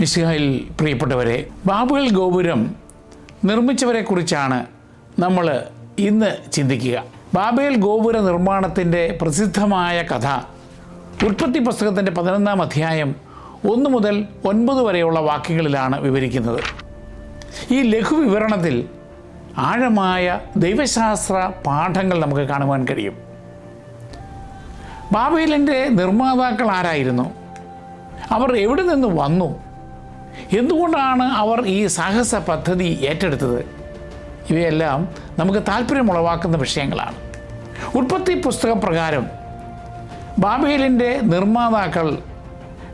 മിശിഹായിൽ പ്രിയപ്പെട്ടവരെ ബാബുൽ ഗോപുരം നിർമ്മിച്ചവരെക്കുറിച്ചാണ് നമ്മൾ ഇന്ന് ചിന്തിക്കുക. ബാബേൽ ഗോപുര നിർമ്മാണത്തിന്റെ പ്രസിദ്ധമായ കഥ ഉൽപ്പത്തി പുസ്തകത്തിന്റെ പതിനൊന്നാം അധ്യായം ഒന്ന് മുതൽ ഒൻപത് വരെയുള്ള വാക്യങ്ങളിലാണ് വിവരിക്കുന്നത്. ഈ ലഘു വിവരണത്തിൽ ആഴമായ ദൈവശാസ്ത്ര പാഠങ്ങൾ നമുക്ക് കാണുവാൻ കഴിയും. ബാബേലിന്റെ നിർമ്മാതാക്കൾ ആരായിരുന്നു? അവർ എവിടെ നിന്ന് വന്നു? എന്തുകൊണ്ടാണ് അവർ ഈ സാഹസ പദ്ധതി ഏറ്റെടുത്തത്? ഇവയെല്ലാം നമുക്ക് താല്പര്യമുളവാക്കുന്ന വിഷയങ്ങളാണ്. ഉൽപ്പത്തി പുസ്തക പ്രകാരം ബാബേലിന്റെ നിർമ്മാതാക്കൾ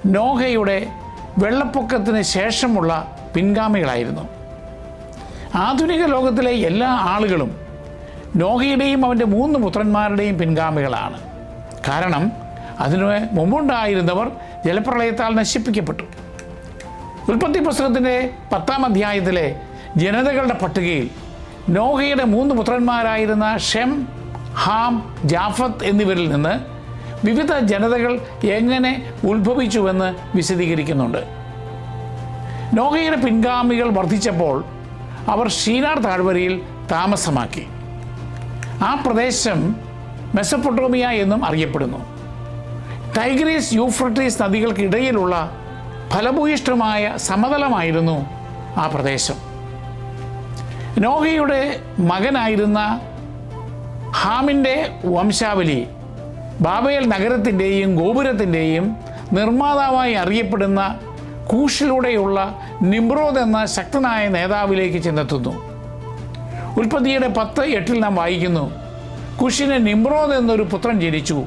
നോഹയുടെ വെള്ളപ്പൊക്കത്തിന് ശേഷമുള്ള പിൻഗാമികളായിരുന്നു. ആധുനിക ലോകത്തിലെ എല്ലാ ആളുകളും നോഹയുടെയും അവന്റെ മൂന്ന് പുത്രന്മാരുടെയും പിൻഗാമികളാണ്. കാരണം അതിനു മുമ്പുണ്ടായിരുന്നവർ ജലപ്രളയത്താൽ നശിപ്പിക്കപ്പെട്ടു. ഉൽപ്പത്തി പുസ്തകത്തിന്റെ പത്താം അധ്യായത്തിലെ ജനതകളുടെ പട്ടികയിൽ നോഹയുടെ മൂന്ന് പുത്രന്മാരായിരുന്ന ഷെം ഹാം ജാഫത്ത് എന്നിവരിൽ നിന്ന് വിവിധ ജനതകൾ എങ്ങനെ ഉത്ഭവിച്ചുവെന്ന് വിശദീകരിക്കുന്നുണ്ട്. നോഹയുടെ പിൻഗാമികൾ വർദ്ധിച്ചപ്പോൾ അവർ ഷീനാർ താഴ്വരയിൽ താമസമാക്കി. ആ പ്രദേശം മെസപ്പൊട്ടോമിയ എന്നും അറിയപ്പെടുന്നു. ടൈഗ്രീസ് യൂഫ്രട്ടീസ് നദികൾക്കിടയിലുള്ള ഫലഭൂയിഷ്ഠമായ സമതലമായിരുന്നു ആ പ്രദേശം. നോഹയുടെ മകനായിരുന്ന ഹാമിന്റെ വംശാവലി ബാബേൽ നഗരത്തിന്റെയും ഗോപുരത്തിന്റെയും നിർമ്മാതാവായി അറിയപ്പെടുന്ന കൂഷിലൂടെയുള്ള നിമ്രോദ് എന്ന ശക്തനായ നേതാവിലേക്ക് ചെന്നെത്തുന്നു. ഉൽപ്പത്തിയുടെ പത്ത് എട്ടിൽ നാം വായിക്കുന്നു കുഷിന് നിമ്രോദ് എന്നൊരു പുത്രൻ ജനിച്ചു.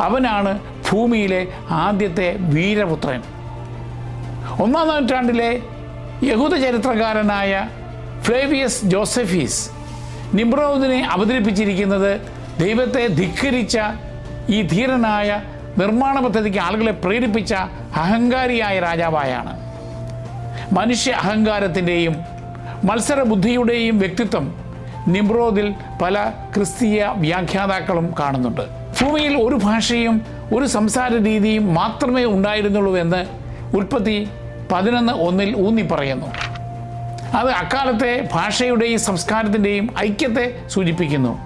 അവനാണ് ഭൂമിയിലെ ആദ്യത്തെ വീരപുത്രൻ. ഒന്നാം നൂറ്റാണ്ടിലെ യഹൂദ ചരിത്രകാരനായ ഫ്ലേവിയസ് ജോസഫീസ് നിമ്രോദിനെ അവതരിപ്പിച്ചിരിക്കുന്നത് ദൈവത്തെ ധിക്കരിച്ച ഈ ധീരനായ നിർമ്മാണ പദ്ധതിക്ക് ആളുകളെ പ്രേരിപ്പിച്ച അഹങ്കാരിയായ രാജാവായാണ്. മനുഷ്യ അഹങ്കാരത്തിന്റെയും മത്സരബുദ്ധിയുടെയും വ്യക്തിത്വം നിമ്രോദിൽ പല ക്രിസ്തീയ വ്യാഖ്യാതാക്കളും കാണുന്നുണ്ട്. ഭൂമിയിൽ ഒരു ഭാഷയും ഒരു സംസാര രീതിയും മാത്രമേ ഉണ്ടായിരുന്നുള്ളൂ എന്ന് ഉൽപ്പത്തി പതിനൊന്ന് ഒന്നിൽ ഊന്നി പറയുന്നു. അത് അക്കാലത്തെ ഭാഷയുടെയും സംസ്കാരത്തിന്റെയും ഐക്യത്തെ സൂചിപ്പിക്കുന്നു.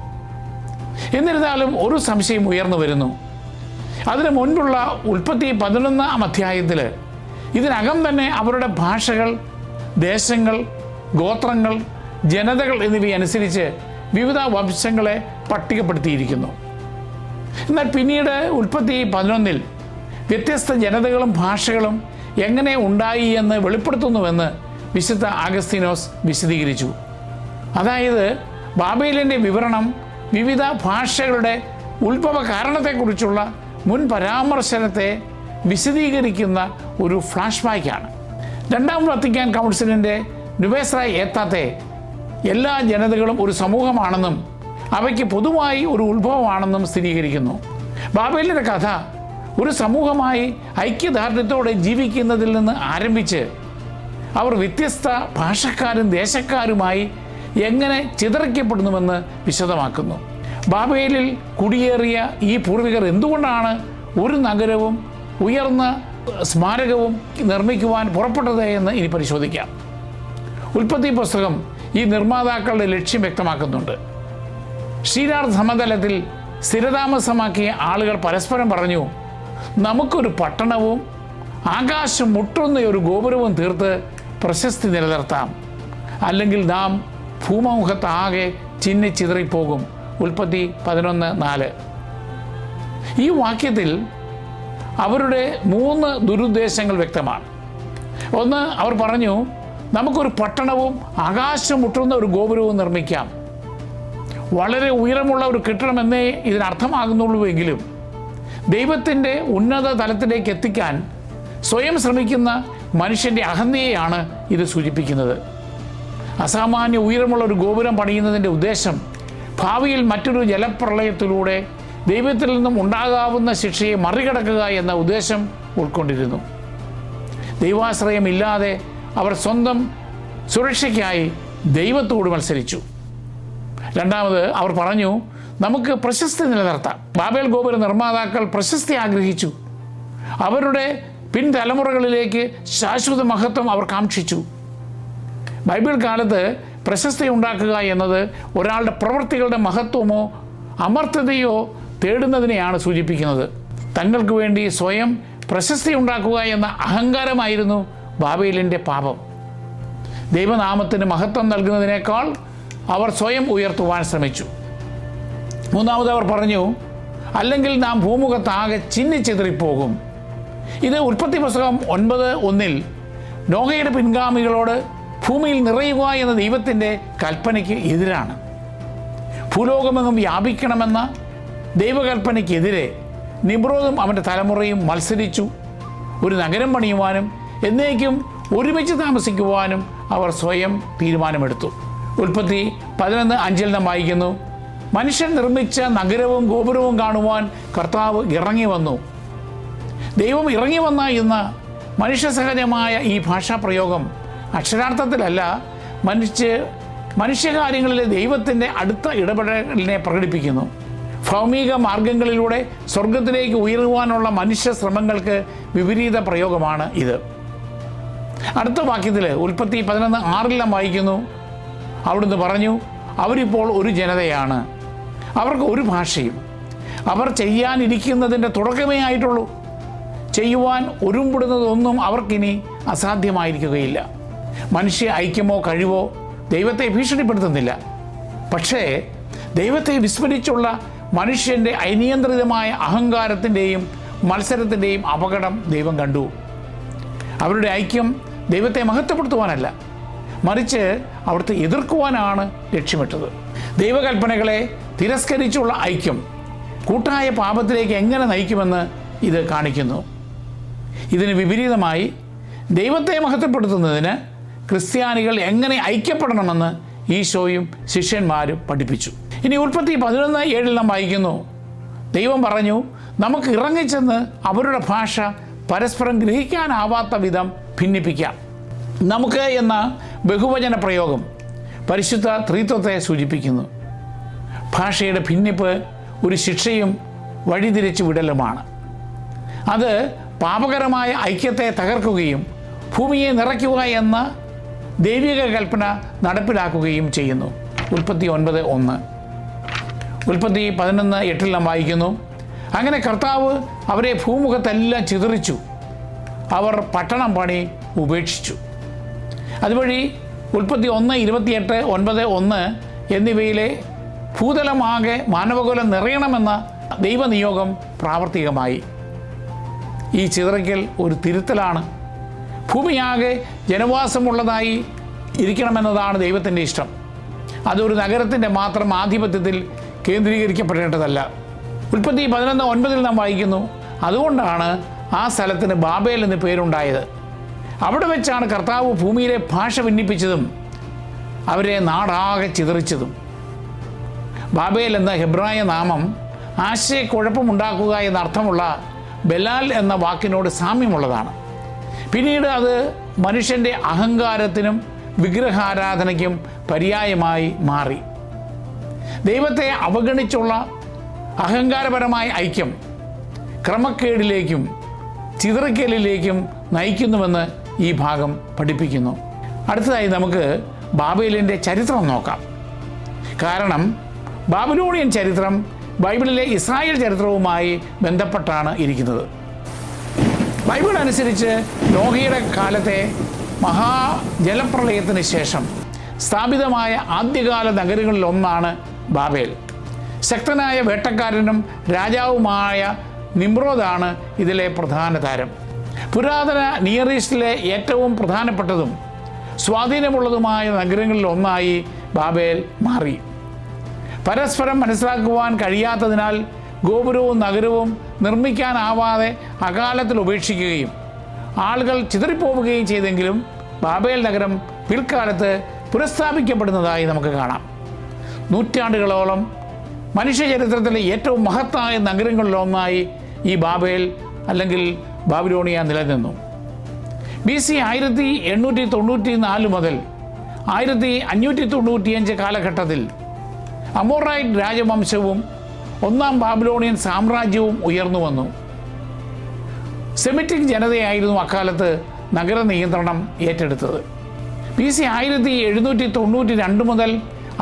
എന്നിരുന്നാലും ഒരു സംശയം ഉയർന്നു വരുന്നു. അതിനു മുൻപുള്ള ഉൽപ്പത്തി പതിനൊന്നാം അധ്യായത്തിൽ ഇതിനകം തന്നെ അവരുടെ ഭാഷകൾ ദേശങ്ങൾ ഗോത്രങ്ങൾ ജനതകൾ എന്നിവയനുസരിച്ച് വിവിധ വംശങ്ങളെ പട്ടികപ്പെടുത്തിയിരിക്കുന്നു. എന്നാൽ പിന്നീട് ഉൽപ്പത്തി പതിനൊന്നിൽ വ്യത്യസ്ത ജനതകളും ഭാഷകളും എങ്ങനെ ഉണ്ടായി എന്ന് വെളിപ്പെടുത്തുന്നുവെന്ന് വിശുദ്ധ ആഗസ്തീനോസ് വിശദീകരിച്ചു. അതായത് ബാബേലിന്റെ വിവരണം വിവിധ ഭാഷകളുടെ ഉത്ഭവ കാരണത്തെക്കുറിച്ചുള്ള മുൻ പരാമർശനത്തെ വിശദീകരിക്കുന്ന ഒരു ഫ്ലാഷ് ബാക്കാണ് രണ്ടാം വത്തിക്കാൻ കൗൺസിലിന്റെ നുവേസ്രായ് ഏത്താത്തെ എല്ലാ ജനതകളും ഒരു സമൂഹമാണെന്നും അവയ്ക്ക് പൊതുവായി ഒരു ഉത്ഭവമാണെന്നും സ്ഥിരീകരിക്കുന്നു. ബാബേലിന്റെ കഥ ഒരു സമൂഹമായി ഐക്യദാർഢ്യത്തോടെ ജീവിക്കുന്നതിൽ നിന്ന് ആരംഭിച്ച് അവർ വ്യത്യസ്ത ഭാഷക്കാരും ദേശക്കാരുമായി എങ്ങനെ ചിതറിക്കപ്പെടുന്നുവെന്ന് വിശദമാക്കുന്നു. ബാബേലിൽ കുടിയേറിയ ഈ പൂർവികർ എന്തുകൊണ്ടാണ് ഒരു നഗരവും ഉയർന്ന സ്മാരകവും നിർമ്മിക്കുവാൻ പുറപ്പെട്ടത് എന്ന് ഇനി പരിശോധിക്കാം. ഉൽപ്പത്തി പുസ്തകം ഈ നിർമ്മാതാക്കളുടെ ലക്ഷ്യം വ്യക്തമാക്കുന്നുണ്ട്. ഷീരാർ സമതലത്തിൽ സ്ഥിരതാമസമാക്കിയ ആളുകൾ പരസ്പരം പറഞ്ഞു നമുക്കൊരു പട്ടണവും ആകാശം മുട്ടുന്ന ഒരു ഗോപുരവും തീർത്ത് പ്രശസ്തി നിലനിർത്താം. അല്ലെങ്കിൽ നാം ഭൂമുഖത്താകെ ചിന്നിച്ചിതറിപ്പോകും ഉൽപ്പത്തി പതിനൊന്ന് നാല്. ഈ വാക്യത്തിൽ അവരുടെ മൂന്ന് ദുരുദ്ദേശങ്ങൾ വ്യക്തമാണ്. ഒന്ന് അവർ പറഞ്ഞു നമുക്കൊരു പട്ടണവും ആകാശം മുട്ടുന്ന ഒരു ഗോപുരവും നിർമ്മിക്കാം. വളരെ ഉയരമുള്ള ഒരു കെട്ടിടമെന്നേ ഇതിനർത്ഥമാകുന്നുള്ളൂ എങ്കിലും ദൈവത്തിന്റെ ഉന്നത തലത്തിലേക്ക് എത്തിക്കാൻ സ്വയം ശ്രമിക്കുന്ന മനുഷ്യന്റെ അഹന്തയെയാണ് ഇത് സൂചിപ്പിക്കുന്നത്. അസാമാന്യ ഉയരമുള്ള ഒരു ഗോപുരം പണിയുന്നതിന്റെ ഉദ്ദേശം ഭാവിയിൽ മറ്റൊരു ജലപ്രളയത്തിലൂടെ ദൈവത്തിൽ നിന്നും ഉണ്ടാകാവുന്ന ശിക്ഷയെ മറികടക്കുക എന്ന ഉദ്ദേശം ഉൾക്കൊണ്ടിരുന്നു. ദൈവാശ്രയമില്ലാതെ അവർ സ്വന്തം സുരക്ഷയ്ക്കായി ദൈവത്തോട് മത്സരിച്ചു. രണ്ടാമത് അവർ പറഞ്ഞു നമുക്ക് പ്രശസ്തി നിലനിർത്താം. ബാബേൽ ഗോപുര നിർമ്മാതാക്കൾ പ്രശസ്തി ആഗ്രഹിച്ചു. അവരുടെ പിൻതലമുറകളിലേക്ക് ശാശ്വത മഹത്വം അവർ കാക്ഷിച്ചു. ബൈബിൾ കാലത്ത് പ്രശസ്തി ഉണ്ടാക്കുക എന്നത് ഒരാളുടെ പ്രവൃത്തികളുടെ മഹത്വമോ അമർത്തതയോ തേടുന്നതിനെയാണ് സൂചിപ്പിക്കുന്നത്. തങ്ങൾക്ക് വേണ്ടി സ്വയം പ്രശസ്തി ഉണ്ടാക്കുക എന്ന അഹങ്കാരമായിരുന്നു ബാബേലിന്റെ പാപം. ദൈവനാമത്തിന് മഹത്വം നൽകുന്നതിനേക്കാൾ അവർ സ്വയം ഉയർത്തുവാൻ ശ്രമിച്ചു. മൂന്നാമത് അവർ പറഞ്ഞു അല്ലെങ്കിൽ നാം ഭൂമുഖത്താകെ ചിന്നിച്ചെതിറിപ്പോകും ഇത് ഉൽപ്പത്തി പുസ്തകം ഒൻപത് ഒന്നിൽ നോഹയുടെ പിൻഗാമികളോട് ഭൂമിയിൽ നിറയുക എന്ന ദൈവത്തിന്റെ കൽപ്പനയ്ക്ക് എതിരാണ്. ഭൂലോകമെങ്ങും വ്യാപിക്കണമെന്ന ദൈവകൽപ്പനയ്ക്കെതിരെ നിബ്രോധും അവന്റെ തലമുറയും മത്സരിച്ചു. ഒരു നഗരം പണിയുവാനും എന്നേക്കും ഒരുമിച്ച് താമസിക്കുവാനും അവർ സ്വയം തീരുമാനമെടുത്തു. ഉൽപ്പത്തി പതിനൊന്ന് അഞ്ചിൽ നാം വായിക്കുന്നു മനുഷ്യൻ നിർമ്മിച്ച നഗരവും ഗോപുരവും കാണുവാൻ കർത്താവ് ഇറങ്ങി വന്നു. ദൈവം ഇറങ്ങി വന്ന ഇന്ന് മനുഷ്യസഹജമായ ഈ ഭാഷാ പ്രയോഗം അക്ഷരാർത്ഥത്തിലല്ല മനുഷ്യ മനുഷ്യകാര്യങ്ങളിലെ ദൈവത്തിന്റെ അടുത്ത ഇടപെടലിനെ പ്രകടിപ്പിക്കുന്നു. ഭൗമിക മാർഗങ്ങളിലൂടെ സ്വർഗത്തിലേക്ക് ഉയരുവാനുള്ള മനുഷ്യ ശ്രമങ്ങൾക്ക് വിപരീത പ്രയോഗമാണ് ഇത്. അടുത്ത വാക്യത്തിൽ ഉൽപ്പത്തി പതിനൊന്ന് ആറിലെല്ലാം വായിക്കുന്നു. അവിടുന്ന് പറഞ്ഞു അവരിപ്പോൾ ഒരു ജനതയാണ്. അവർക്ക് ഒരു ഭാഷയും. അവർ ചെയ്യാനിരിക്കുന്നതിന്റെ തുടക്കമേ ആയിട്ടുള്ളൂ. ചെയ്യുവാൻ ഒരുമ്പെടുന്നതൊന്നും അവർക്കിനി അസാധ്യമായിരിക്കുകയില്ല. മനുഷ്യ ഐക്യമോ കഴിവോ ദൈവത്തെ ഭീഷണിപ്പെടുത്തുന്നില്ല. പക്ഷേ ദൈവത്തെ വിസ്മരിച്ചുള്ള മനുഷ്യന്റെ അനിയന്ത്രിതമായ അഹങ്കാരത്തിന്റെയും മത്സരത്തിന്റെയും അപകടം ദൈവം കണ്ടു. അവരുടെ ഐക്യം ദൈവത്തെ മഹത്വപ്പെടുത്തുവാനല്ല. മറിച്ച് അവിടുത്തെ എതിർക്കുവാനാണ് ലക്ഷ്യമിട്ടത്. ദൈവകൽപ്പനകളെ തിരസ്കരിച്ചുള്ള ഐക്യം കൂട്ടായ പാപത്തിലേക്ക് എങ്ങനെ നയിക്കുമെന്ന് ഇത് കാണിക്കുന്നു. ഇതിന് വിപരീതമായി ദൈവത്തെ മഹത്വപ്പെടുത്തുന്നതിന് ക്രിസ്ത്യാനികൾ എങ്ങനെ ഐക്യപ്പെടണമെന്ന് ഈശോയും ശിഷ്യന്മാരും പഠിപ്പിച്ചു. ഇനി ഉൽപ്പത്തി പതിനൊന്ന് ഏഴിൽ നാം വായിക്കുന്നു. ദൈവം പറഞ്ഞു നമുക്ക് ഇറങ്ങിച്ചെന്ന് അവരുടെ ഭാഷ പരസ്പരം ഗ്രഹിക്കാനാവാത്ത വിധം ഭിന്നിപ്പിക്കാം. നമുക്ക് എന്ന ബഹുവചന പ്രയോഗം പരിശുദ്ധ ത്രിത്വത്തെ സൂചിപ്പിക്കുന്നു. ഭാഷയുടെ ഭിന്നിപ്പ് ഒരു ശിക്ഷയും വഴിതിരിച്ചു വിടലുമാണ്. അത് പാപകരമായ ഐക്യത്തെ തകർക്കുകയും ഭൂമിയെ നിറയ്ക്കുക എന്ന ദൈവിക കൽപ്പന നടപ്പിലാക്കുകയും ചെയ്യുന്നു. ഉൽപ്പത്തി ഒൻപത് ഒന്ന്. ഉൽപ്പത്തി പതിനൊന്ന് എട്ടിൽ നാം വായിക്കുന്നു അങ്ങനെ കർത്താവ് അവരെ ഭൂമുഖത്തെല്ലാം ചിതറിച്ചു. അവർ പട്ടണം പണി ഉപേക്ഷിച്ചു. അതുവഴി ഉൽപ്പത്തി ഒന്ന് ഇരുപത്തിയെട്ട് ഒൻപത് ഒന്ന് എന്നിവയിലെ ഭൂതലമാകെ മാനവകുലം നിറയണമെന്ന ദൈവനിയോഗം പ്രാവർത്തികമായി. ഈ ചിതറിക്കൽ ഒരു തിരുത്തലാണ്. ഭൂമിയാകെ ജനവാസമുള്ളതായി ഇരിക്കണമെന്നതാണ് ദൈവത്തിന്റെ ഇഷ്ടം. അതൊരു നഗരത്തിന്റെ മാത്രം ആധിപത്യത്തിൽ കേന്ദ്രീകരിക്കപ്പെടേണ്ടതല്ല. ഉൽപ്പത്തി പതിനൊന്ന് ഒൻപതിൽ നാം വായിക്കുന്നു അതുകൊണ്ടാണ് ആ സ്ഥലത്തിന് ബാബേൽ എന്ന് പേരുണ്ടായത്. അവിടെ വെച്ചാണ് കർത്താവ് ഭൂമിയിലെ ഭാഷ ഭിന്നിപ്പിച്ചതും അവരെ നാടാകെ ചിതറിച്ചതും. ബാബേൽ എന്ന ഹെബ്രായ നാമം ആശയക്കുഴപ്പമുണ്ടാക്കുക എന്നർത്ഥമുള്ള ബലാൽ എന്ന വാക്കിനോട് സാമ്യമുള്ളതാണ്. പിന്നീട് അത് മനുഷ്യന്റെ അഹങ്കാരത്തിനും വിഗ്രഹാരാധനയ്ക്കും പര്യായമായി മാറി. ദൈവത്തെ അവഗണിച്ചുള്ള അഹങ്കാരപരമായ ഐക്യം ക്രമക്കേടിലേക്കും ചിതറിക്കലിലേക്കും നയിക്കുന്നുവെന്ന് ഈ ഭാഗം പഠിപ്പിക്കുന്നു. അടുത്തതായി നമുക്ക് ബാബേലിന്റെ ചരിത്രം നോക്കാം. കാരണം ബാബിലോണിയൻ ചരിത്രം ബൈബിളിലെ ഇസ്രായേൽ ചരിത്രവുമായി ബന്ധപ്പെട്ടാണ് ഇരിക്കുന്നത്. ബൈബിൾ അനുസരിച്ച് നോഹയുടെ കാലത്തെ മഹാജലപ്രളയത്തിന് ശേഷം സ്ഥാപിതമായ ആദ്യകാല നഗരങ്ങളിൽ ഒന്നാണ് ബാബേൽ. ശക്തനായ വേട്ടക്കാരനും രാജാവുമായ നിമ്രോദാണ് ഇതിലെ പ്രധാന താരം. പുരാതന നിയർ ഈസ്റ്റിലെ ഏറ്റവും പ്രധാനപ്പെട്ടതും സ്വാധീനമുള്ളതുമായ നഗരങ്ങളിൽ ഒന്നായി ബാബേൽ മാറി. പരസ്പരം മനസ്സിലാക്കുവാൻ കഴിയാത്തതിനാൽ ഗോപുരവും നഗരവും നിർമ്മിക്കാനാവാതെ അകാലത്തിൽ ഉപേക്ഷിക്കുകയും ആളുകൾ ചിതറിപ്പോവുകയും ചെയ്തെങ്കിലും ബാബേൽ നഗരം പിൽക്കാലത്ത് പുനഃസ്ഥാപിക്കപ്പെടുന്നതായി നമുക്ക് കാണാം. നൂറ്റാണ്ടുകളോളം മനുഷ്യചരിത്രത്തിലെ ഏറ്റവും മഹത്തായ നഗരങ്ങളിലൊന്നായി ഈ ബാബേൽ അല്ലെങ്കിൽ ബാബിലോണിയ നിലനിന്നു. ബി സി ആയിരത്തി എണ്ണൂറ്റി തൊണ്ണൂറ്റി നാല് മുതൽ ആയിരത്തി അഞ്ഞൂറ്റി തൊണ്ണൂറ്റിയഞ്ച് കാലഘട്ടത്തിൽ അമോറൈറ്റ് രാജവംശവും ഒന്നാം ബാബിലോണിയൻ സാമ്രാജ്യവും ഉയർന്നു വന്നു. സെമിറ്റിക് ജനതയായിരുന്നു അക്കാലത്ത് നഗര നിയന്ത്രണം ഏറ്റെടുത്തത്. ബി സി ആയിരത്തി എഴുന്നൂറ്റി തൊണ്ണൂറ്റി രണ്ട് മുതൽ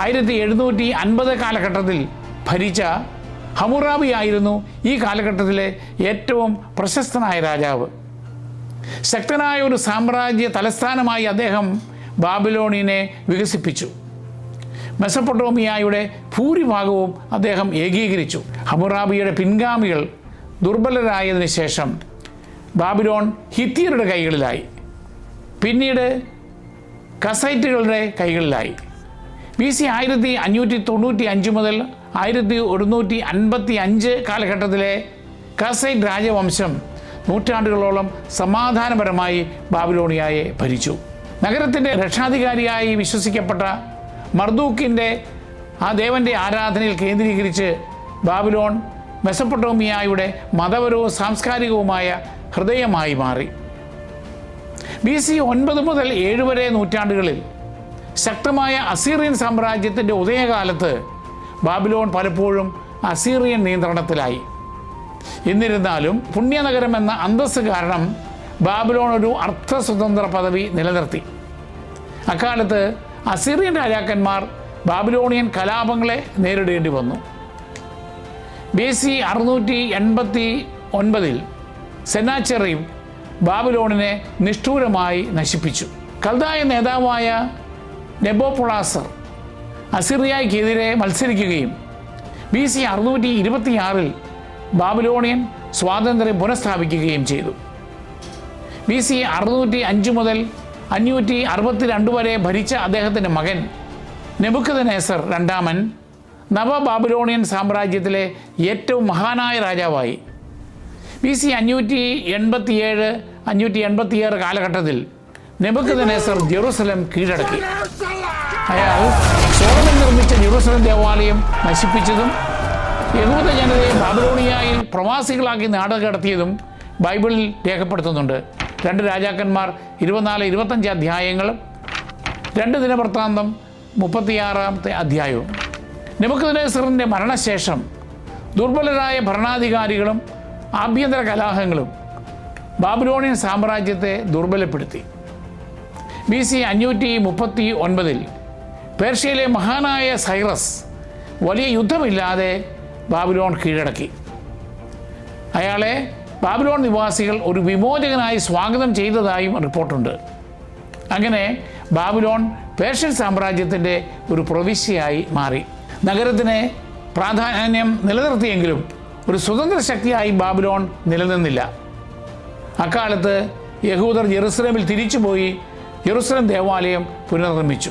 ആയിരത്തി എഴുന്നൂറ്റി അൻപത് കാലഘട്ടത്തിൽ ഭരിച്ച ഹമുറാബി ആയിരുന്നു ഈ കാലഘട്ടത്തിലെ ഏറ്റവും പ്രശസ്തനായ രാജാവ്. ശക്തനായ ഒരു സാമ്രാജ്യ തലസ്ഥാനമായി അദ്ദേഹം ബാബിലോണിനെ വികസിപ്പിച്ചു. മെസപ്പൊട്ടോമിയായുടെ ഭൂരിഭാഗവും അദ്ദേഹം ഏകീകരിച്ചു. ഹമുറാബിയുടെ പിൻഗാമികൾ ദുർബലരായതിനു ശേഷം ബാബിലോൺ ഹിത്തിയരുടെ കൈകളിലായി. പിന്നീട് കസൈറ്റുകളുടെ കൈകളിലായി. ബി സി ആയിരത്തി അഞ്ഞൂറ്റി തൊണ്ണൂറ്റി അഞ്ച് മുതൽ ആയിരത്തി ഒരുന്നൂറ്റി അൻപത്തി അഞ്ച് കാലഘട്ടത്തിലെ കസൈറ്റ് രാജവംശം നൂറ്റാണ്ടുകളോളം സമാധാനപരമായി ബാബിലോണിയായെ ഭരിച്ചു. നഗരത്തിന്റെ രക്ഷാധികാരിയായി വിശ്വസിക്കപ്പെട്ട മർദൂക്കിന്റെ ആ ദേവന്റെ ആരാധനയിൽ കേന്ദ്രീകരിച്ച് ബാബിലോൺ മെസപ്പൊട്ടോമിയായുടെ മതപരവും സാംസ്കാരികവുമായ ഹൃദയമായി മാറി. ബി സി ഒൻപത് മുതൽ ഏഴ് വരെ നൂറ്റാണ്ടുകളിൽ ശക്തമായ അസീറിയൻ സാമ്രാജ്യത്തിന്റെ ഉദയകാലത്ത് ബാബിലോൺ പലപ്പോഴും അസീറിയൻ നിയന്ത്രണത്തിലായി. എന്നിരുന്നാലും പുണ്യനഗരം എന്ന അന്തസ്സ് കാരണം ബാബിലോൺ ഒരു അർത്ഥസ്വതന്ത്ര പദവി നിലനിർത്തി. അക്കാലത്ത് അസീറിയൻ രാജാക്കന്മാർ ബാബിലോണിയൻ കലാപങ്ങളെ നേരിടേണ്ടി വന്നു. ബി സി അറുന്നൂറ്റി എൺപത്തി ഒൻപതിൽ സെനാച്ചെറിയും ബാബിലോണിനെ നിഷ്ഠൂരമായി നശിപ്പിച്ചു. കൽതായ നേതാവായ നെബോപൊളാസർ അസിറിയയ്ക്കെതിരെ മത്സരിക്കുകയും ബി സി അറുന്നൂറ്റി ഇരുപത്തിയാറിൽ ബാബിലോണിയൻ സ്വാതന്ത്ര്യം പുനഃസ്ഥാപിക്കുകയും ചെയ്തു. ബി സി അറുന്നൂറ്റി അഞ്ച് മുതൽ അഞ്ഞൂറ്റി അറുപത്തിരണ്ട് വരെ ഭരിച്ച അദ്ദേഹത്തിന്റെ മകൻ നെബുക്കദനേസർ രണ്ടാമൻ നവ ബാബിലോണിയൻ സാമ്രാജ്യത്തിലെ ഏറ്റവും മഹാനായ രാജാവായി. ബി സി അഞ്ഞൂറ്റി എൺപത്തിയേഴ് അഞ്ഞൂറ്റി എൺപത്തിയേഴ് കാലഘട്ടത്തിൽ നെബുക്കദനേസർ ജെറൂസലം കീഴടക്കി. അയാൾ സോളമൻ നിർമ്മിച്ച ജെറൂസലം ദേവാലയം നശിപ്പിച്ചതും യഹൂദ ജനതയെ ബാബിലോണിയായിൽ പ്രവാസികളാക്കി നാട് കടത്തിയതും ബൈബിളിൽ രേഖപ്പെടുത്തുന്നുണ്ട്. രണ്ട് രാജാക്കന്മാർ ഇരുപത്തിനാല് ഇരുപത്തഞ്ച് അധ്യായങ്ങളും രണ്ട് ദിനവൃത്താന്തം മുപ്പത്തിയാറാമത്തെ അധ്യായവും. നെബുക്കദ്നേസറിന്റെ മരണശേഷം ദുർബലരായ ഭരണാധികാരികളും ആഭ്യന്തര കലാഹങ്ങളും ബാബിലോണിയൻ സാമ്രാജ്യത്തെ ദുർബലപ്പെടുത്തി. ബി സി അഞ്ഞൂറ്റി മുപ്പത്തി ഒൻപതിൽ പേർഷ്യയിലെ മഹാനായ സൈറസ് വലിയ യുദ്ധമില്ലാതെ ബാബിലോൺ കീഴടക്കി. അയാളെ ബാബിലോൺ നിവാസികൾ ഒരു വിമോചകനായി സ്വാഗതം ചെയ്തതായും റിപ്പോർട്ടുണ്ട്. അങ്ങനെ ബാബിലോൺ പേർഷ്യൻ സാമ്രാജ്യത്തിന്റെ ഒരു പ്രവിശ്യയായി മാറി. നഗരത്തിന് പ്രാധാന്യം നിലനിർത്തിയെങ്കിലും ഒരു സ്വതന്ത്ര ശക്തിയായി ബാബിലോൺ നിലനിന്നില്ല. അക്കാലത്ത് യഹൂദർ ജെറുസലേമിൽ തിരിച്ചുപോയി ജെറുസലേം ദേവാലയം പുനർനിർമ്മിച്ചു.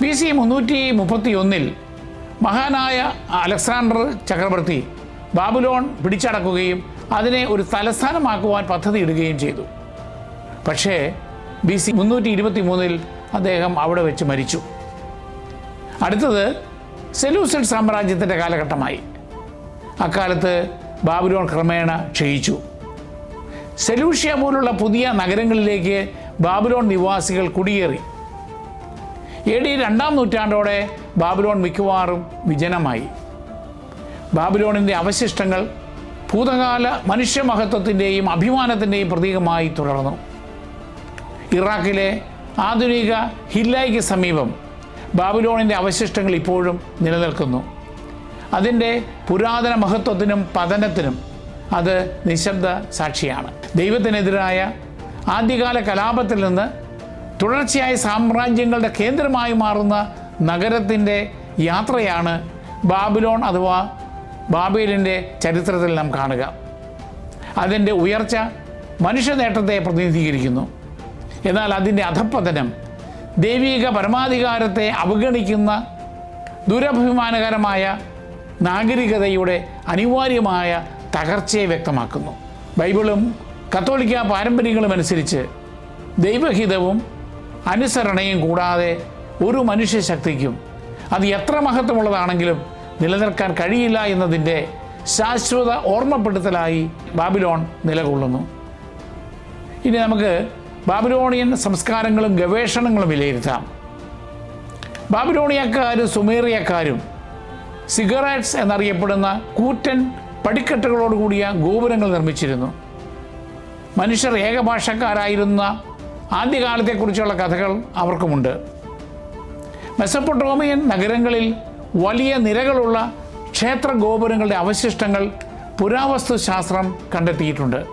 ബി സി മുന്നൂറ്റി മുപ്പത്തി ഒന്നിൽ മഹാനായ അലക്സാണ്ടർ ചക്രവർത്തി ബാബുലോൺ പിടിച്ചടക്കുകയും അതിനെ ഒരു തലസ്ഥാനമാക്കുവാൻ പദ്ധതി ഇടുകയും ചെയ്തു. പക്ഷേ ബി സി മുന്നൂറ്റി ഇരുപത്തി മൂന്നിൽ അദ്ദേഹം അവിടെ വെച്ച് മരിച്ചു. അടുത്തത് സെലൂസഡ് സാമ്രാജ്യത്തിന്റെ കാലഘട്ടമായി. അക്കാലത്ത് ബാബുലോൺ ക്രമേണ ക്ഷയിച്ചു. സെലൂഷ്യ പോലുള്ള പുതിയ നഗരങ്ങളിലേക്ക് ബാബുലോൺ നിവാസികൾ കുടിയേറി. എ ഡി രണ്ടാം നൂറ്റാണ്ടോടെ ബാബിലോൺ മിക്കവാറും വിജനമായി. ബാബിലോണിന്റെ അവശിഷ്ടങ്ങൾ ഭൂതകാല മനുഷ്യമഹത്വത്തിന്റെയും അഭിമാനത്തിന്റെയും പ്രതീകമായി തുടർന്നു. ഇറാഖിലെ ആധുനിക ഹില്ലായിക്ക് സമീപം ബാബിലോണിന്റെ അവശിഷ്ടങ്ങൾ ഇപ്പോഴും നിലനിൽക്കുന്നു. അതിന്റെ പുരാതന മഹത്വത്തിനും പതനത്തിനും അത് നിശബ്ദ സാക്ഷിയാണ്. ദൈവത്തിനെതിരായ ആദ്യകാല കലാപത്തിൽ നിന്ന് തുടർച്ചയായ സാമ്രാജ്യങ്ങളുടെ കേന്ദ്രമായി മാറുന്ന നഗരത്തിന്റെ യാത്രയാണ് ബാബിലോൺ അഥവാ ബാബേലിന്റെ ചരിത്രത്തിൽ നാം കാണുക. അതിന്റെ ഉയർച്ച മനുഷ്യ നേട്ടത്തെ പ്രതിനിധീകരിക്കുന്നു. എന്നാൽ അതിന്റെ അധപ്പതനം ദൈവിക പരമാധികാരത്തെ അവഗണിക്കുന്ന ദുരഭിമാനകരമായ നാഗരികതയുടെ അനിവാര്യമായ തകർച്ചയെ വ്യക്തമാക്കുന്നു. ബൈബിളും കത്തോലിക്ക പാരമ്പര്യങ്ങളും അനുസരിച്ച് ദൈവഹിതവും അനുസരണയും കൂടാതെ ഒരു മനുഷ്യ ശക്തിക്കും അത് എത്ര മഹത്വമുള്ളതാണെങ്കിലും നിലനിൽക്കാൻ കഴിയില്ല എന്നതിന്റെ ശാശ്വത ഓർമ്മപ്പെടുത്തലായി ബാബിലോൺ നിലകൊള്ളുന്നു. ഇനി നമുക്ക് ബാബിലോണിയൻ സംസ്കാരങ്ങളും ഗവേഷണങ്ങളും വിലയിരുത്താം. ബാബിലോണിയക്കാരും സുമേറിയക്കാരും സിഗറേറ്റ്സ് എന്നറിയപ്പെടുന്ന കൂറ്റൻ പടിക്കെട്ടുകളോടുകൂടിയ ഗോപുരങ്ങൾ നിർമ്മിച്ചിരുന്നു. മനുഷ്യർ ഏകഭാഷക്കാരായിരുന്ന ആദ്യകാലത്തെക്കുറിച്ചുള്ള കഥകൾ അവർക്കുമുണ്ട്. മെസപ്പൊട്ടോമിയൻ നഗരങ്ങളിൽ വലിയ നിരകളുള്ള ക്ഷേത്ര ഗോപുരങ്ങളുടെ അവശിഷ്ടങ്ങൾ പുരാവസ്തു ശാസ്ത്രം കണ്ടെത്തിയിട്ടുണ്ട്.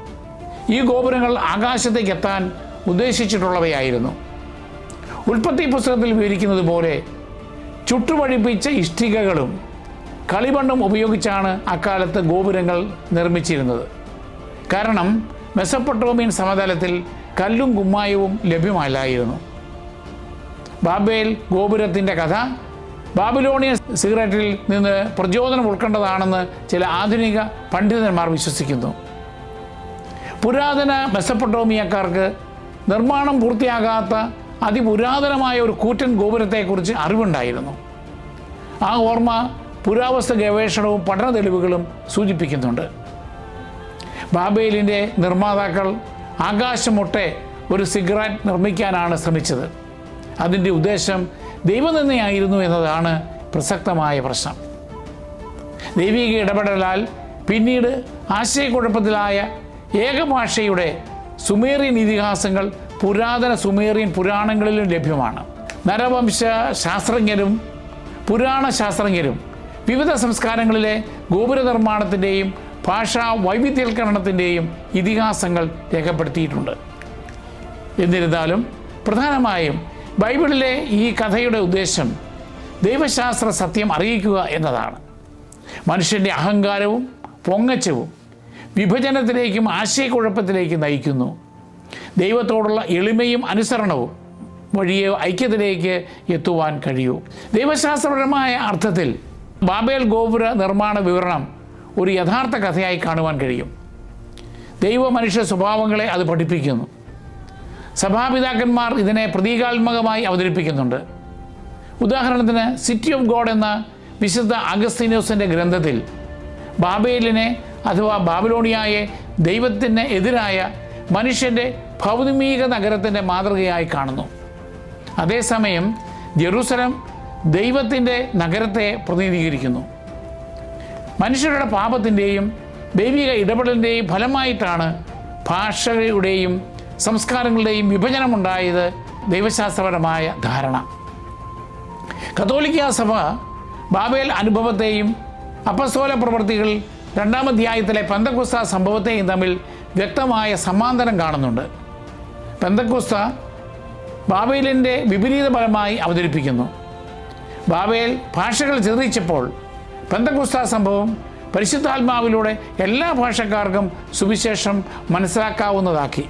ഈ ഗോപുരങ്ങൾ ആകാശത്തേക്ക് എത്താൻ ഉദ്ദേശിച്ചിട്ടുള്ളവയായിരുന്നു. ഉൽപ്പത്തി പുസ്തകത്തിൽ വിവരിക്കുന്നത് പോലെ ചുട്ടുപഴിപ്പിച്ച ഇഷ്ടികകളും കളിമണ്ണും ഉപയോഗിച്ചാണ് അക്കാലത്ത് ഗോപുരങ്ങൾ നിർമ്മിച്ചിരുന്നത്. കാരണം മെസപ്പൊട്ടോമിയൻ സമതലത്തിൽ കല്ലും കുമ്മായവും ലഭ്യമല്ലായിരുന്നു. ബാബേൽ ഗോപുരത്തിന്റെ കഥ ബാബിലോണിയൻ സിഗരറ്റിൽ നിന്ന് പ്രചോദനം ഉൾക്കൊണ്ടതാണെന്ന് ചില ആധുനിക പണ്ഡിതന്മാർ വിശ്വസിക്കുന്നു. പുരാതന മെസ്സപ്പൊട്ടോമിയക്കാർക്ക് നിർമ്മാണം പൂർത്തിയാകാത്ത അതിപുരാതനമായ ഒരു കൂറ്റൻ ഗോപുരത്തെക്കുറിച്ച് അറിവുണ്ടായിരുന്നു. ആ ഓർമ്മ പുരാവസ്തു ഗവേഷണവും പഠന തെളിവുകളും സൂചിപ്പിക്കുന്നുണ്ട്. ബാബേലിന്റെ നിർമ്മാതാക്കൾ ആകാശമൊട്ടെ ഒരു സിഗരറ്റ് നിർമ്മിക്കാനാണ് ശ്രമിച്ചത്. അതിന്റെ ഉദ്ദേശം ദൈവനിന്നയായിരുന്നു എന്നതാണ് പ്രസക്തമായ പ്രശ്നം. ദൈവിക ഇടപെടലാൽ പിന്നീട് ആശയക്കുഴപ്പത്തിലായ ഏകഭാഷയുടെ സുമേറിയൻ ഇതിഹാസങ്ങൾ പുരാതന സുമേറിയൻ പുരാണങ്ങളിലും ലഭ്യമാണ്. നരവംശ ശാസ്ത്രജ്ഞരും പുരാണ ശാസ്ത്രജ്ഞരും വിവിധ സംസ്കാരങ്ങളിലെ ഗോപുര നിർമ്മാണത്തിന്റെയും ഭാഷാ വൈവിധ്യവൽക്കരണത്തിന്റെയും ഇതിഹാസങ്ങൾ രേഖപ്പെടുത്തിയിട്ടുണ്ട്. എന്നിരുന്നാലും പ്രധാനമായും ബൈബിളിലെ ഈ കഥയുടെ ഉദ്ദേശം ദൈവശാസ്ത്ര സത്യം അറിയിക്കുക എന്നതാണ്. മനുഷ്യന്റെ അഹങ്കാരവും പൊങ്ങച്ചവും വിഭജനത്തിലേക്കും ആശയക്കുഴപ്പത്തിലേക്കും നയിക്കുന്നു. ദൈവത്തോടുള്ള എളിമയും അനുസരണവും വഴിയെ ഐക്യത്തിലേക്ക് എത്തുവാൻ കഴിയൂ. ദൈവശാസ്ത്രപരമായ അർത്ഥത്തിൽ ബാബേൽ ഗോപുര നിർമ്മാണ വിവരണം ഒരു യഥാർത്ഥ കഥയായി കാണുവാൻ കഴിയും. ദൈവ മനുഷ്യ സ്വഭാവങ്ങളെ അത് പഠിപ്പിക്കുന്നു. സഭാപിതാക്കന്മാർ ഇതിനെ പ്രതീകാത്മകമായി അവതരിപ്പിക്കുന്നുണ്ട്. ഉദാഹരണത്തിന് സിറ്റി ഓഫ് ഗോഡ് എന്ന വിശുദ്ധ അഗസ്തീനോസിന്റെ ഗ്രന്ഥത്തിൽ ബാബേലിനെ അഥവാ ബാബിലോണിയായെ ദൈവത്തിന് എതിരായ മനുഷ്യന്റെ ഭൗതിമീക നഗരത്തിന്റെ മാതൃകയായി കാണുന്നു. അതേസമയം ജെറൂസലം ദൈവത്തിന്റെ നഗരത്തെ പ്രതിനിധീകരിക്കുന്നു. മനുഷ്യരുടെ പാപത്തിന്റെയും ദൈവിക ഇടപെടലിന്റെയും ഫലമായിട്ടാണ് ഭാഷയുടെയും സംസ്കാരങ്ങളുടെയും വിഭജനമുണ്ടായത് ദൈവശാസ്ത്രപരമായ ധാരണ. കത്തോലിക്ക സഭ ബാബേൽ അനുഭവത്തെയും അപ്പസ്തോല പ്രവൃത്തികൾ രണ്ടാമധ്യായത്തിലെ പെന്തക്കുസ്ത സംഭവത്തെയും തമ്മിൽ വ്യക്തമായ സമാന്തരം കാണുന്നുണ്ട്. പെന്തക്കുസ്ത ബാബേലിന്റെ വിപരീത ഫലമായി അവതരിപ്പിക്കുന്നു. ബാബേൽ ഭാഷകൾ ചിതറിച്ചപ്പോൾ പെന്തക്കുസ്ത സംഭവം പരിശുദ്ധാത്മാവിലൂടെ എല്ലാ ഭാഷക്കാർക്കും സുവിശേഷം മനസ്സിലാക്കാവുന്നതാക്കി.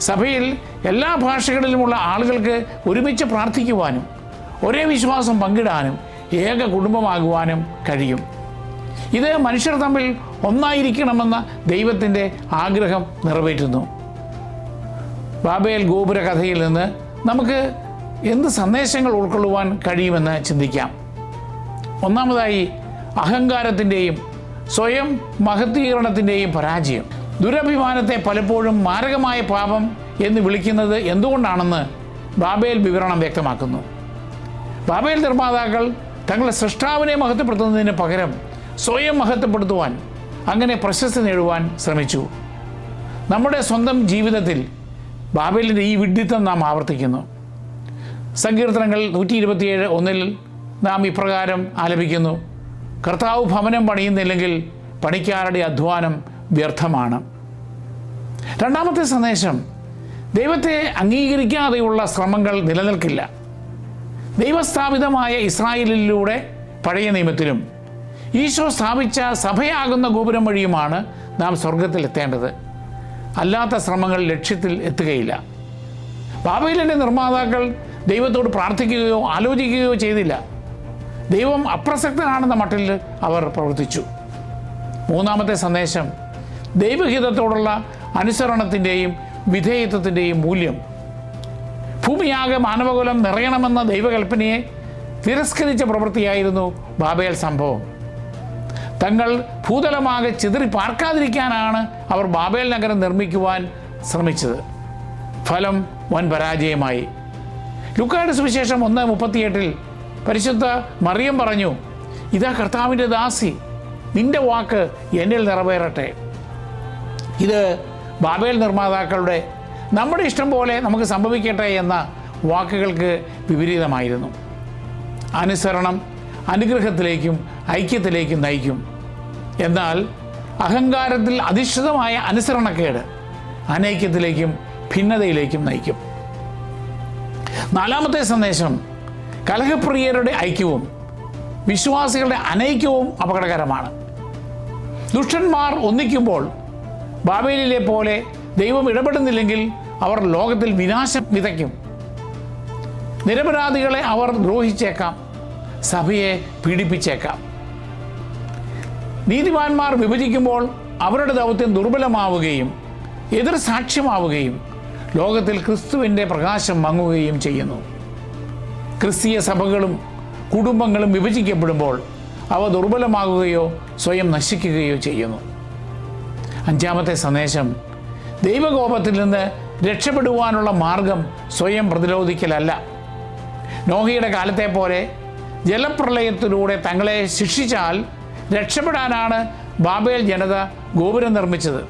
സഭയിൽ എല്ലാ ഭാഷകളിലുമുള്ള ആളുകൾക്ക് ഒരുമിച്ച് പ്രാർത്ഥിക്കുവാനും ഒരേ വിശ്വാസം പങ്കിടാനും ഏക കുടുംബമാകുവാനും കഴിയും. ഇത് മനുഷ്യർ തമ്മിൽ ഒന്നായിരിക്കണമെന്ന ദൈവത്തിന്റെ ആഗ്രഹം നിറവേറ്റുന്നു. ബാബേൽ ഗോപുര കഥയിൽ നിന്ന് നമുക്ക് എന്ത് സന്ദേശങ്ങൾ ഉൾക്കൊള്ളുവാൻ കഴിയുമെന്ന് ചിന്തിക്കാം. ഒന്നാമതായി അഹങ്കാരത്തിന്റെയും സ്വയം മഹത്വീകരണത്തിന്റെയും പരാജയം. ദുരഭിമാനത്തെ പലപ്പോഴും മാരകമായ പാപം എന്ന് വിളിക്കുന്നത് എന്തുകൊണ്ടാണെന്ന് ബാബേൽ വിവരണം വ്യക്തമാക്കുന്നു. ബാബേൽ നിർമ്മാതാക്കൾ തങ്ങളുടെ സൃഷ്ടാവിനെ മഹത്വപ്പെടുത്തുന്നതിന് പകരം സ്വയം മഹത്വപ്പെടുത്തുവാൻ അങ്ങനെ പ്രശസ്തി നേടുവാൻ ശ്രമിച്ചു. നമ്മുടെ സ്വന്തം ജീവിതത്തിൽ ബാബേലിന്റെ ഈ വിഡ്ഢിത്തം നാം ആവർത്തിക്കുന്നു. സങ്കീർത്തനങ്ങൾ നൂറ്റി ഇരുപത്തിയേഴ് ഒന്നിൽ നാം ഇപ്രകാരം ആലപിക്കുന്നു. കർത്താവ് ഭവനം പണിയുന്നില്ലെങ്കിൽ പണിക്കാരുടെ അധ്വാനം വ്യർത്ഥമാണ്. രണ്ടാമത്തെ സന്ദേശം ദൈവത്തെ അംഗീകരിക്കാതെയുള്ള ശ്രമങ്ങൾ നിലനിൽക്കില്ല. ദൈവസ്ഥാപിതമായ ഇസ്രായേലിലൂടെ പഴയ നിയമത്തിലും ഈശോ സ്ഥാപിച്ച സഭയാകുന്ന ഗോപുരം വഴിയുമാണ് നാം സ്വർഗത്തിലെത്തേണ്ടത് അല്ലാത്ത ശ്രമങ്ങൾ ലക്ഷ്യത്തിൽ എത്തുകയില്ല. ബാബയിലിന്റെ നിർമ്മാതാക്കൾ ദൈവത്തോട് പ്രാർത്ഥിക്കുകയോ ആലോചിക്കുകയോ ചെയ്തില്ല. ദൈവം അപ്രസക്തനാണെന്ന മട്ടിൽ അവർ പ്രവർത്തിച്ചു. മൂന്നാമത്തെ സന്ദേശം ദൈവഹിതത്തോടുള്ള അനുസരണത്തിന്റെയും വിധേയത്വത്തിന്റെയും മൂല്യം. ഭൂമിയാകെ മാനവകുലം നിറയണമെന്ന ദൈവകൽപ്പനയെ തിരസ്കരിച്ച പ്രവൃത്തിയായിരുന്നു ബാബേൽ സംഭവം. തങ്ങൾ ഭൂതലമാകെ ചിതറി പാർക്കാതിരിക്കാനാണ് അവർ ബാബേൽ നഗരം നിർമ്മിക്കുവാൻ ശ്രമിച്ചത്. ഫലം വൻ പരാജയമായി ലുക്കായുടെ സുവിശേഷം ഒന്ന് മുപ്പത്തിയെട്ടിൽ പരിശുദ്ധ മറിയം പറഞ്ഞു ഇതാ കർത്താവിന്റെ ദാസി നിന്റെ വാക്ക് എന്നിൽ നിറവേറട്ടെ. ഇത് ബാബേൽ നിർമ്മാതാക്കളുടെ നമ്മുടെ ഇഷ്ടം പോലെ നമുക്ക് സംഭവിക്കട്ടെ എന്ന വാക്കുകൾക്ക് വിപരീതമായിരുന്നു. അനുസരണം അനുഗ്രഹത്തിലേക്കും ഐക്യത്തിലേക്കും നയിക്കും. എന്നാൽ അഹങ്കാരത്തിൽ അധിഷ്ഠിതമായ അനുസരണക്കേട് അനൈക്യത്തിലേക്കും ഭിന്നതയിലേക്കും നയിക്കും. നാലാമത്തെ സന്ദേശം കലഹപ്രിയരുടെ ഐക്യവും വിശ്വാസികളുടെ അനൈക്യവും അപകടകരമാണ്. ദുഷ്ടന്മാർ ഒന്നിക്കുമ്പോൾ ബാബേലിലെ പോലെ ദൈവം ഇടപെടുന്നില്ലെങ്കിൽ അവർ ലോകത്തിൽ വിനാശം വിതയ്ക്കും. നിരപരാധികളെ അവർ ദ്രോഹിച്ചേക്കാം സഭയെ പീഡിപ്പിച്ചേക്കാം. നീതിമാന്മാർ വിഭജിക്കുമ്പോൾ അവരുടെ ദൗത്യം ദുർബലമാവുകയും എതിർ സാക്ഷ്യമാവുകയും ലോകത്തിൽ ക്രിസ്തുവിന്റെ പ്രകാശം മങ്ങുകയും ചെയ്യുന്നു. ക്രിസ്തീയ സഭകളും കുടുംബങ്ങളും വിഭജിക്കപ്പെടുമ്പോൾ അവ ദുർബലമാകുകയോ സ്വയം നശിക്കുകയോ ചെയ്യുന്നു. അഞ്ചാമത്തെ സന്ദേശം ദൈവകോപത്തിൽ നിന്ന് രക്ഷപ്പെടുവാനുള്ള മാർഗം സ്വയം പ്രതിരോധിക്കലല്ല. നോഹിയുടെ കാലത്തെ പോലെ ജലപ്രളയത്തിലൂടെ തങ്ങളെ ശിക്ഷിച്ചാൽ രക്ഷപ്പെടാനാണ് ബാബേൽ ജനത ഗോപുരം നിർമ്മിച്ചത്.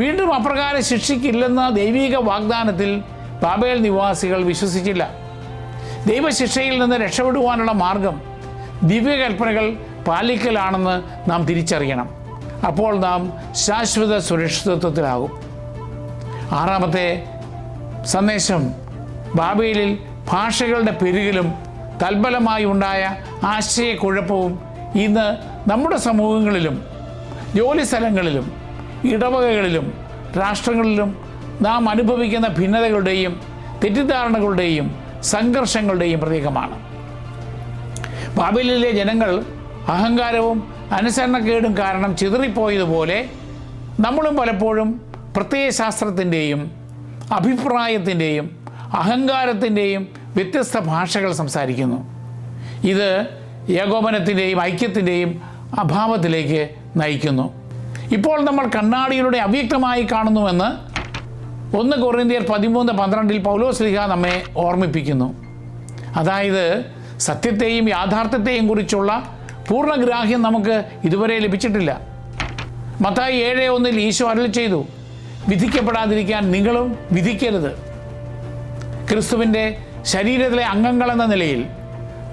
വീണ്ടും അപ്രകാരം ശിക്ഷിക്കില്ലെന്ന ദൈവിക വാഗ്ദാനത്തിൽ ബാബേൽ നിവാസികൾ വിശ്വസിച്ചില്ല. ദൈവശിക്ഷയിൽ നിന്ന് രക്ഷപ്പെടുവാനുള്ള മാർഗം ദിവ്യകൽപ്പനകൾ പാലിക്കലാണെന്ന് നാം തിരിച്ചറിയണം. അപ്പോൾ നാം ശാശ്വത സുരക്ഷിതത്വത്തിലാകും. ആറാമത്തെ സന്ദേശം ബാബയിലിൽ ഭാഷകളുടെ പെരുകലും തൽബലമായി ഉണ്ടായ ആശയക്കുഴപ്പവും ഇന്ന് നമ്മുടെ സമൂഹങ്ങളിലും ജോലി സ്ഥലങ്ങളിലും ഇടവകകളിലും രാഷ്ട്രങ്ങളിലും നാം അനുഭവിക്കുന്ന ഭിന്നതകളുടെയും തെറ്റിദ്ധാരണകളുടെയും സംഘർഷങ്ങളുടെയും പ്രതീകമാണ്. ബാബിലിലെ ജനങ്ങൾ അഹങ്കാരവും അനുസരണക്കേടും കാരണം ചിതറിപ്പോയതുപോലെ നമ്മളും പലപ്പോഴും പ്രത്യയശാസ്ത്രത്തിന്റെയും അഭിപ്രായത്തിന്റെയും അഹങ്കാരത്തിന്റെയും വ്യത്യസ്ത ഭാഷകൾ സംസാരിക്കുന്നു. ഇത് ഏകോപനത്തിന്റെയും ഐക്യത്തിന്റെയും അഭാവത്തിലേക്ക് നയിക്കുന്നു. ഇപ്പോൾ നമ്മൾ കണ്ണാടിയിലൂടെ അവ്യക്തമായി കാണുന്നുവെന്ന് ഒന്ന് കൊറിന്തിയർ പതിമൂന്ന് പന്ത്രണ്ടിൽ പൗലോസ്ലിഹ നമ്മെ ഓർമ്മിപ്പിക്കുന്നു. അതായത് സത്യത്തെയും യാഥാർത്ഥ്യത്തെയും കുറിച്ചുള്ള പൂർണഗ്രാഹ്യം നമുക്ക് ഇതുവരെ ലഭിച്ചിട്ടില്ല. മത്തായി ഏഴ് ഒന്നിൽ ഈശോ അരുൾ ചെയ്തു വിധിക്കപ്പെടാതിരിക്കാൻ നിങ്ങളും വിധിക്കരുത്. ക്രിസ്തുവിന്റെ ശരീരത്തിലെ അംഗങ്ങളെന്ന നിലയിൽ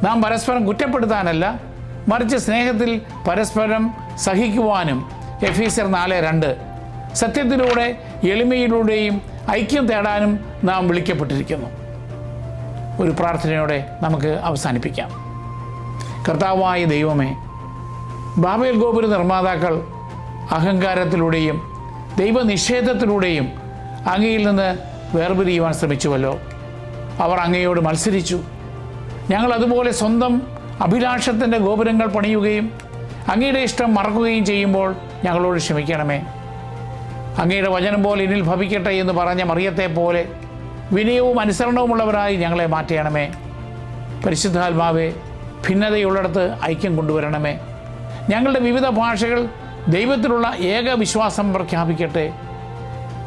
നാം പരസ്പരം കുറ്റപ്പെടുത്താനല്ല മറിച്ച് സ്നേഹത്തിൽ പരസ്പരം സഹിക്കുവാനും. എഫീസർ നാല് രണ്ട്. സത്യത്തിലൂടെ എളിമയിലൂടെയും ഐക്യം തേടാനും നാം വിളിക്കപ്പെട്ടിരിക്കുന്നു. ഒരു പ്രാർത്ഥനയോടെ നമുക്ക് അവസാനിപ്പിക്കാം. കർത്താവായ ദൈവമേ ബാബേൽ ഗോപുര നിർമ്മാതാക്കൾ അഹങ്കാരത്തിലൂടെയും ദൈവനിഷേധത്തിലൂടെയും അങ്ങയിൽ നിന്ന് വേർപിരിയുവാൻ ശ്രമിച്ചുവല്ലോ. അവർ അങ്ങയോട് മത്സരിച്ചു. ഞങ്ങൾ അതുപോലെ സ്വന്തം അഭിലാഷത്തിന്റെ ഗോപുരങ്ങൾ പണിയുകയും അങ്ങയുടെ ഇഷ്ടം മറക്കുകയും ചെയ്യുമ്പോൾ ഞങ്ങളോട് ക്ഷമിക്കണമേ. അങ്ങയുടെ വചനം പോലെ ഇനിൽ ഭവിക്കട്ടെ എന്ന് പറഞ്ഞ മറിയത്തെ പോലെ വിനയവും അനുസരണവുമുള്ളവരായി ഞങ്ങളെ മാറ്റണമേ. പരിശുദ്ധാത്മാവെ ഭിന്നതയുള്ളിടത്ത് ഐക്യം കൊണ്ടുവരണമേ. ഞങ്ങളുടെ വിവിധ ഭാഷകൾ ദൈവത്തിലുള്ള ഏക വിശ്വാസം പ്രഖ്യാപിക്കട്ടെ.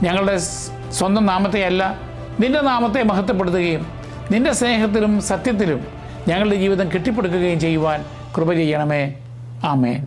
ഞങ്ങളുടെ സ്വന്തം നാമത്തെയല്ല നിന്റെ നാമത്തെ മഹത്വപ്പെടുത്തുകയും നിന്റെ സ്നേഹത്തിലും സത്യത്തിലും ഞങ്ങളുടെ ജീവിതം കെട്ടിപ്പടുക്കുകയും ചെയ്യുവാൻ കൃപ ചെയ്യണമേ. ആമേൻ.